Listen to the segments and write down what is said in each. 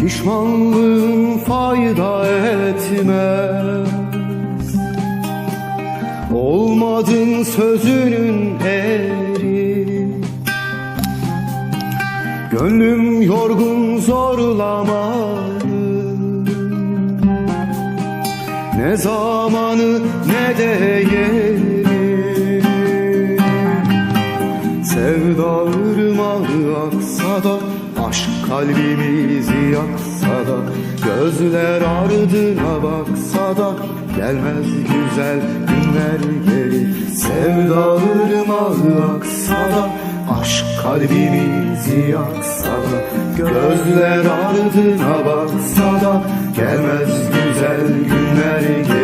Pişmanlığın fayda etmez. Olmadın sözünün eri. Gönlüm yorgun zorlamadı. Ne zamanı ne de yeri. Sevda ırmağı aksa da Aşk kalbimizi yaksa da Gözler ardına baksa da Gelmez güzel günler geri. Sevda ırmağı aksa da Aşk kalbimizi yaksa da Gözler ardına baksa da Gelmez güzel günler geri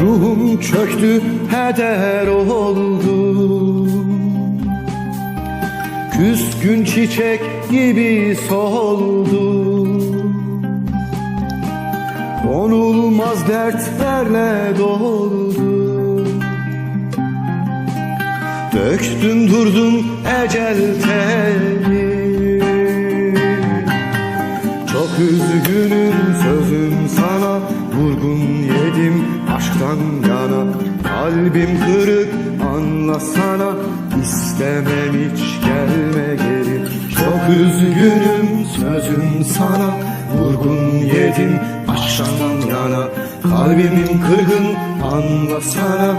Ruhum çöktü, heder oldu. Küskün çiçek gibi soldu. Konulmaz dertlerle doldu. Döktün durdun ecel teli. Çok üzgünüm sözüm sana Vurgun yedim aşktan yana Kalbim kırık anlasana İstemem hiç gelme geri. Çok üzgünüm sözüm sana Vurgun yedim aşktan yana. Kalbimin kırgın anlasana